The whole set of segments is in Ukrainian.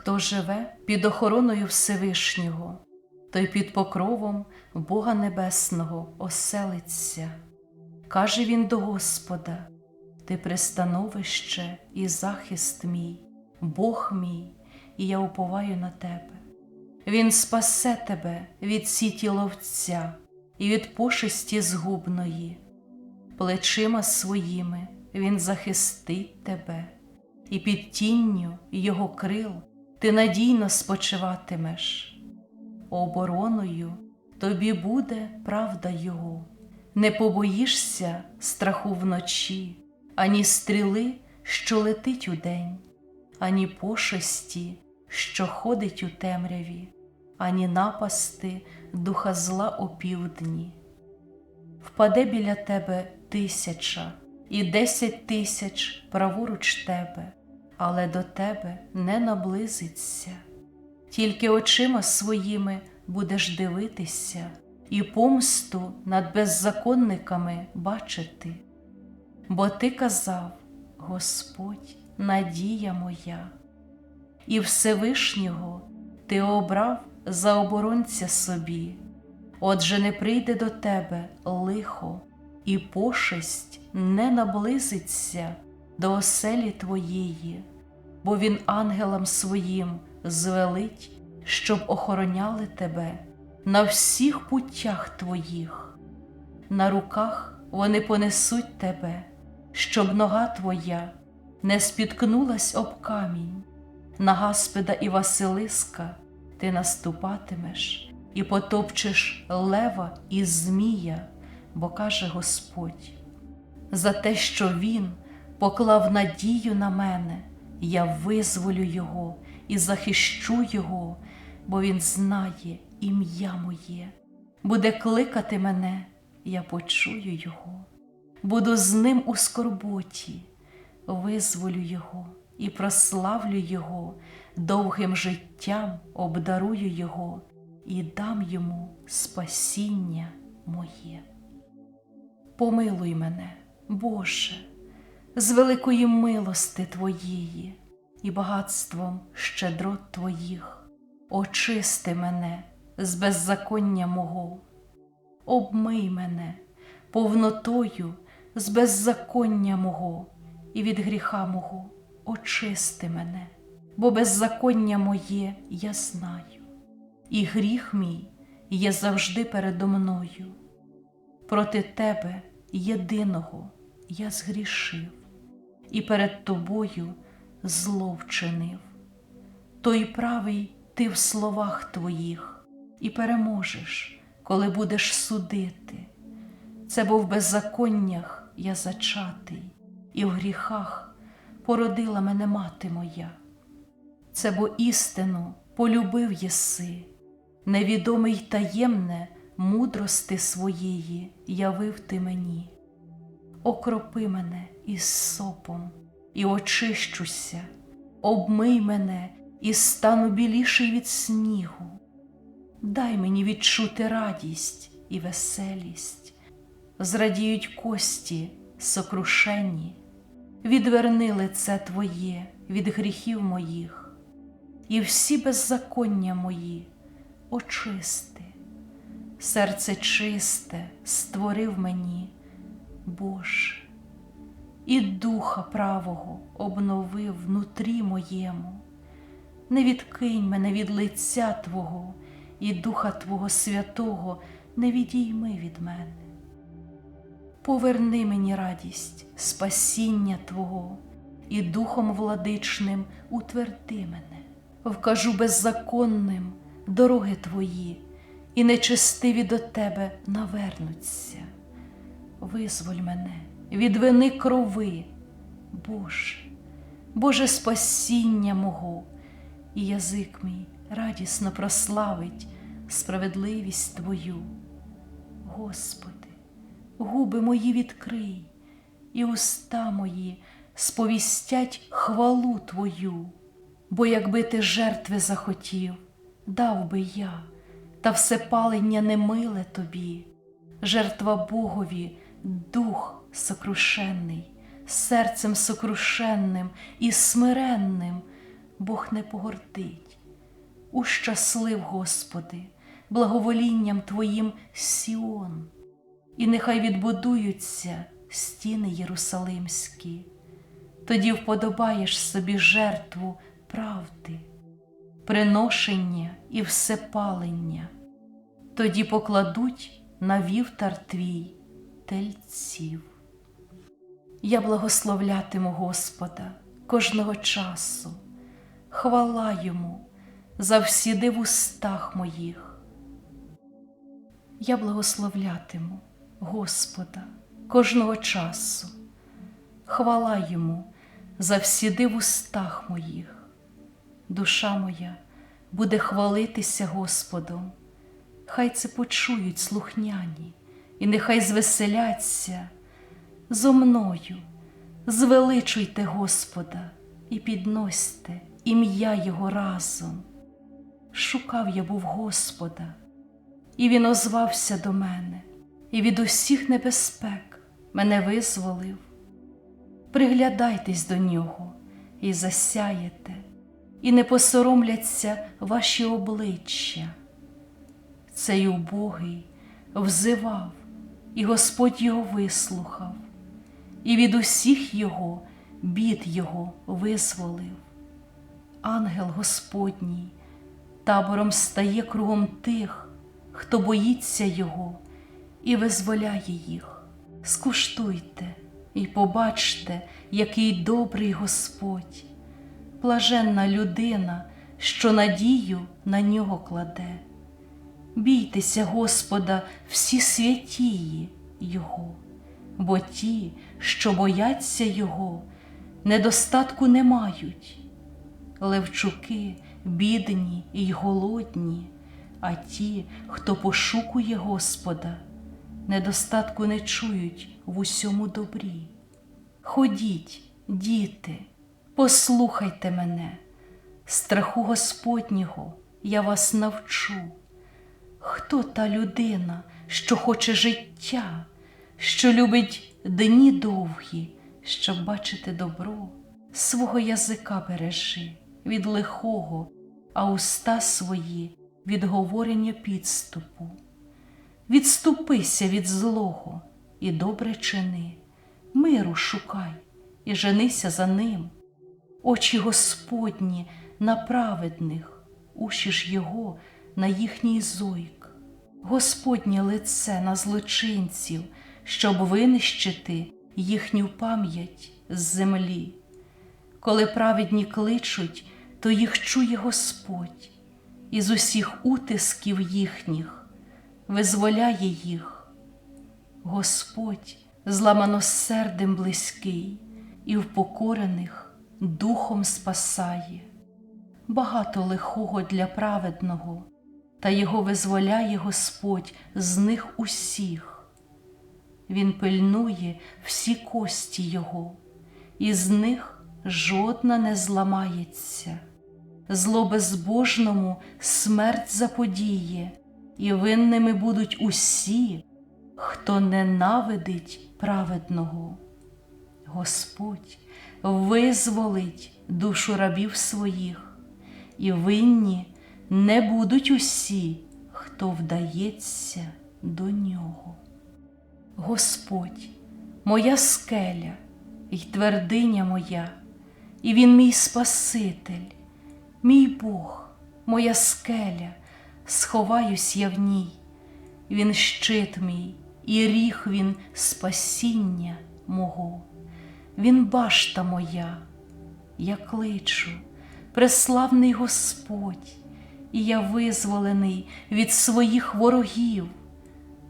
Хто живе під охороною Всевишнього, той під покровом Бога Небесного оселиться. Каже він до Господа: Ти пристановище і захист мій, Бог мій, і я уповаю на тебе. Він спасе тебе від сіті ловця і від пошесті згубної, плечима своїми Він захистить тебе, і під тінню його крил ти надійно спочиватимеш. Обороною тобі буде правда Його, не побоїшся страху вночі, ані стріли, що летить удень, ані пошесті, що ходить у темряві, ані напасти духа зла опівдні. Впаде біля тебе тисяча і десять тисяч праворуч тебе, але до тебе не наблизиться. Тільки очима своїми будеш дивитися і помсту над беззаконниками бачити. Бо ти казав, Господь, надія моя, і Всевишнього ти обрав за оборонця собі, отже, не прийде до тебе лихо, і пошесть не наблизиться до оселі твоєї, бо він ангелам своїм звелить, щоб охороняли тебе на всіх путях твоїх, на руках вони понесуть тебе, щоб нога твоя не спіткнулась об камінь, на Гаспеда і Василиска ти наступатимеш і потопчеш лева і змія, бо каже Господь, за те, що Він поклав надію на мене, я визволю Його і захищу Його, бо Він знає ім'я моє, буде кликати мене, я почую Його, буду з ним у скорботі, визволю Його і прославлю Його, довгим життям обдарую Його і дам йому спасіння моє. Помилуй мене, Боже, з великої милости Твоєї і багатством щедрот Твоїх, очисти мене з беззаконня мого, обмий мене повнотою з беззаконня мого і від гріха мого. Очисти мене, бо беззаконня моє я знаю, і гріх мій є завжди передо мною. Проти тебе єдиного я згрішив і перед тобою зло вчинив. Той правий ти в словах твоїх і переможеш, коли будеш судити. Це бо в беззаконнях я зачатий, і в гріхах породила мене мати моя. Це бо істину полюбив єси, невідоме й таємне мудрости своєї явив ти мені. Окропи мене із сопом і очищуся, обмий мене і стану біліший від снігу. Дай мені відчути радість і веселість, зрадіють кості сокрушенні, відверни лице Твоє від гріхів моїх, і всі беззаконня мої очисти, серце чисте створив мені, Боже, і духа правого обновив внутрі моєму, не відкинь мене від лиця Твого і Духа Твого Святого не відійми від мене. Поверни мені радість, спасіння Твого, і Духом владичним утверди мене, вкажу беззаконним дороги Твої, і нечестиві до Тебе навернуться. Визволь мене від вини крови, Боже, Боже спасіння мого, і язик мій радісно прославить справедливість Твою. Господи, губи мої відкрий, і уста мої сповістять хвалу Твою, бо якби ти жертви захотів, дав би я, та все палення немиле тобі, жертва Богові, дух сокрушенний, серцем сокрушенним і смиренним, Бог не погортить. Ущаслив, Господи, благоволінням Твоїм Сіон, і нехай відбудуються стіни Єрусалимські, тоді вподобаєш собі жертву правди, приношення і всепалення, тоді покладуть на вівтар твій тельців. Я благословлятиму Господа кожного часу, хвала йому завсіди в устах моїх. Я благословлятиму Господа кожного часу, хвала йому завсіди в устах моїх. Душа моя буде хвалитися Господом, хай це почують слухняні, і нехай звеселяться зо мною, звеличуйте Господа і підносьте ім'я Його разом. Шукав я був Господа, і Він озвався до мене, і від усіх небезпек мене визволив. Приглядайтесь до нього і засяєте, і не посоромляться ваші обличчя. Цей убогий взивав, і Господь його вислухав, і від усіх його бід його визволив. Ангел Господній табором стає кругом тих, хто боїться Його і визволяє їх. Скуштуйте і побачте, який добрий Господь, блаженна людина, що надію на нього кладе. Бійтеся Господа всі святії Його, бо ті, що бояться Його, недостатку не мають. Левчуки бідні й голодні, а ті, хто пошукує Господа, недостатку не чують в усьому добрі. Ходіть, діти, послухайте мене, страху Господнього я вас навчу. Хто та людина, що хоче життя, що любить дні довгі, щоб бачити добро, свого язика бережи від лихого, а уста свої від говорення підступу. Відступися від злого і добре чини, миру шукай і женися за ним. Очі Господні на праведних, уші ж Його на їхній зойк, Господнє лице на злочинців, щоб винищити їхню пам'ять з землі. Коли праведні кличуть, то їх чує Господь, і з усіх утисків їхніх визволяє їх. Господь зламаносердим близький і впокорених духом спасає, багато лихого для праведного, та його визволяє Господь з них усіх. Він пильнує всі кості Його, і з них жодна не зламається. Зло безбожному смерть заподіє, і винними будуть усі, хто ненавидить праведного. Господь визволить душу рабів своїх, і винні не будуть усі, хто вдається до нього. Господь, моя скеля і твердиня моя, і Він мій Спаситель, мій Бог, моя скеля, сховаюсь я в ній, Він щит мій, і ріг він спасіння мого, Він башта моя, я кличу, преславний Господь, і я визволений від своїх ворогів,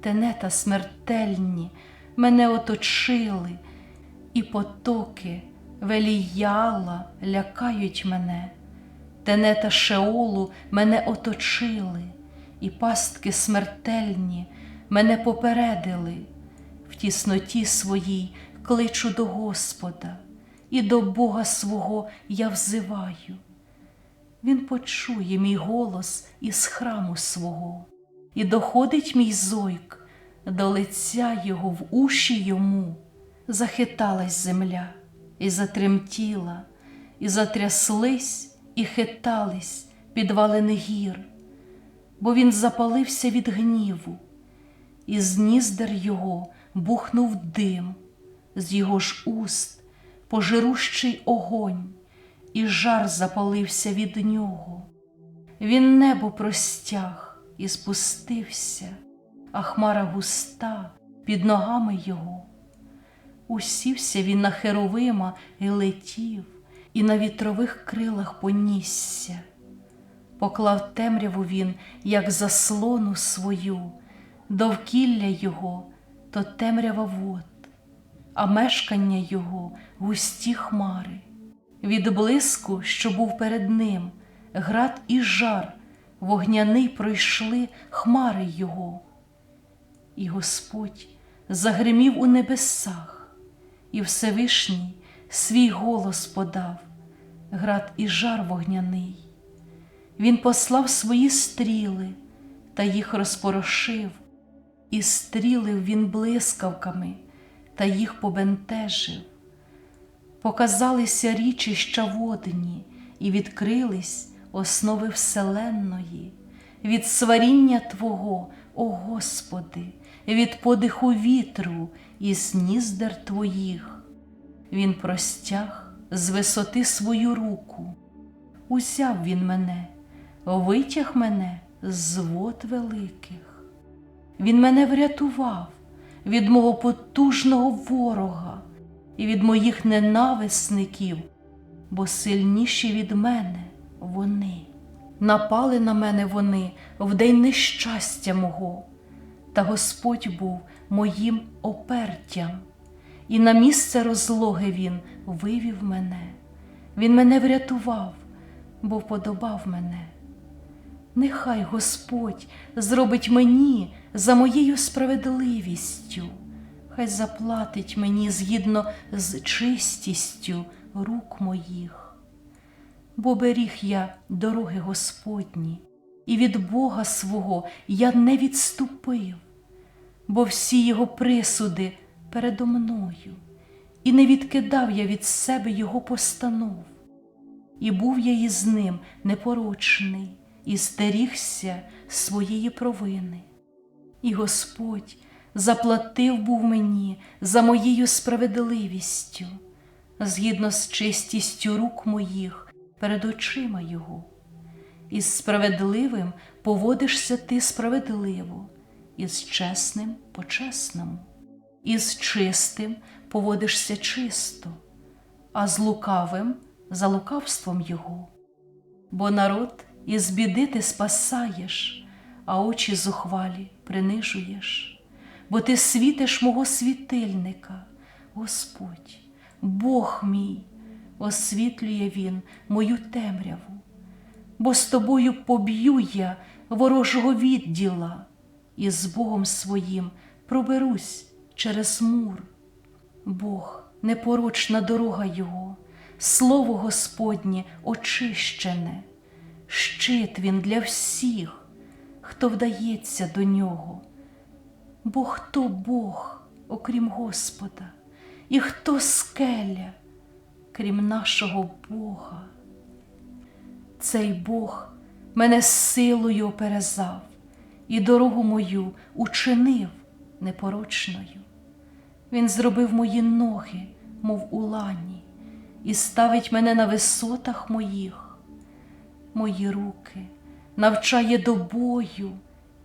тенета смертельні мене оточили, і потоки веліяла лякають мене, тенета Шеолу мене оточили, і пастки смертельні мене попередили, в тісноті своїй кличу до Господа, і до Бога свого я взиваю. Він почує мій голос із храму свого, і доходить мій зойк до лиця Його в уші йому, захиталась земля, і затремтіла, і затряслись і хитались підвалини гір, бо він запалився від гніву, і з ніздер його бухнув дим, з його ж уст пожирущий огонь, і жар запалився від нього. Він небо простяг і спустився, а хмара густа під ногами його. Усівся він на херовима і летів, і на вітрових крилах понісся. Поклав темряву він, як заслону свою, довкілля його то темрява вод, а мешкання його густі хмари. Від блиску, що був перед ним, град і жар, вогняний пройшли хмари його. І Господь загримів у небесах, і Всевишній свій голос подав, град і жар вогняний. Він послав свої стріли та їх розпорошив, і стрілив він блискавками та їх побентежив. Показалися річища водні, і відкрились основи вселенної, від сваріння Твого, о Господи, від подиху вітру і ніздер Твоїх. Він простяг з висоти свою руку, узяв він мене, витяг мене з вод великих. Він мене врятував від мого потужного ворога і від моїх ненависників, бо сильніші від мене вони. Напали на мене вони в день нещастя мого, та Господь був моїм опертям, і на місце розлоги Він вивів мене. Він мене врятував, бо вподобав мене. Нехай Господь зробить мені за моєю справедливістю, хай заплатить мені згідно з чистістю рук моїх, бо беріг я дороги Господні, і від Бога свого я не відступив, бо всі його присуди передо мною, і не відкидав я від себе його постанов, і був я із ним непорочний і стерігся своєї провини. І Господь заплатив був мені за моєю справедливістю, згідно з чистістю рук моїх перед очима Його. Із справедливим поводишся ти справедливо, із чесним по чесному, із чистим поводишся чисто, а з лукавим за лукавством Його. Бо народ із біди ти спасаєш, а очі зухвалі принижуєш, бо ти світиш мого світильника, Господь, Бог мій, освітлює Він мою темряву, бо з тобою поб'ю я ворожого відділа, і з Богом своїм проберусь через мур. Бог непорочна дорога Його, слово Господнє очищене щит він для всіх, хто вдається до нього. Бо хто Бог, окрім Господа, і хто скеля, крім нашого Бога? Цей Бог мене силою оперезав і дорогу мою учинив непорочною. Він зробив мої ноги, мов у лані, і ставить мене на висотах моїх мої руки, навчає до бою,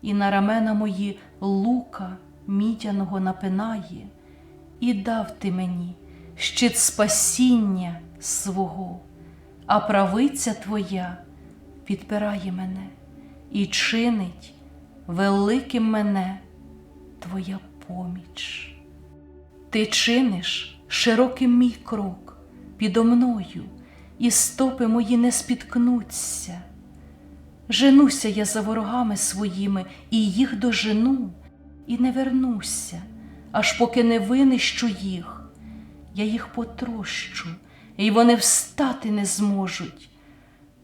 і на рамена мої лука мідяного напинає, і дав ти мені щит спасіння свого, а правиця Твоя підпирає мене і чинить великим мене Твоя поміч. Ти чиниш широким мій крок підо мною і стопи мої не спіткнуться. Женуся я за ворогами своїми і їх дожену, і не вернуся, аж поки не винищу їх. Я їх потрощу, і вони встати не зможуть,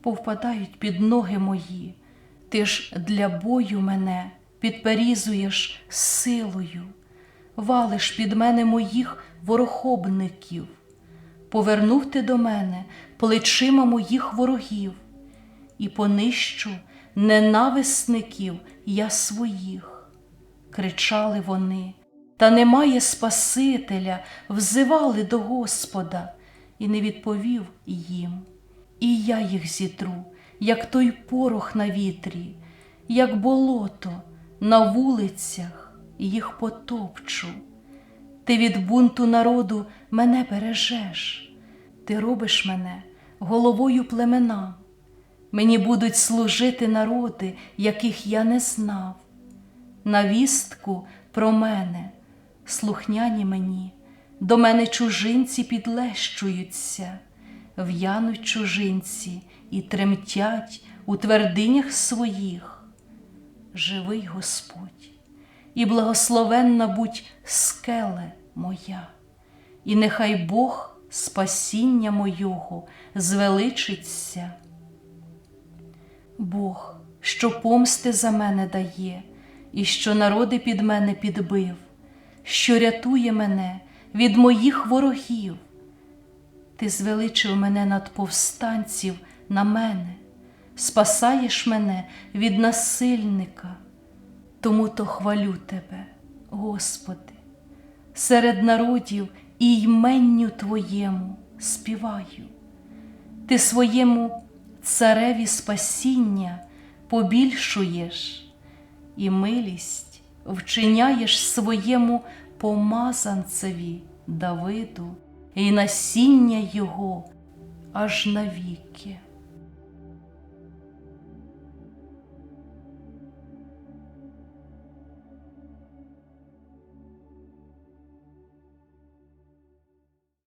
повпадають під ноги мої. Ти ж для бою мене підперізуєш силою, валиш під мене моїх ворохобників повернув ти до мене плечима моїх ворогів, і понищу ненависників я своїх. Кричали вони, та немає Спасителя, взивали до Господа, і не відповів їм. І я їх зітру, як той порох на вітрі, як болото на вулицях їх потопчу. Ти від бунту народу мене бережеш, ти робиш мене головою племена. Мені будуть служити народи, яких я не знав. На вістку про мене, слухняні мені, до мене чужинці підлещуються, в'януть чужинці і тремтять у твердинях своїх. Живий Господь, і благословенна будь скеле моя, і нехай Бог спасіння мойого звеличиться. Бог, що помсти за мене дає, і що народи під мене підбив, що рятує мене від моїх ворогів. Ти звеличив мене над повстанців на мене, спасаєш мене від насильника, тому то хвалю тебе, Господи, серед народів і йменню Твоєму співаю. Ти своєму цареві спасіння побільшуєш і милість вчиняєш своєму помазанцеві Давиду і насіння його аж навіки.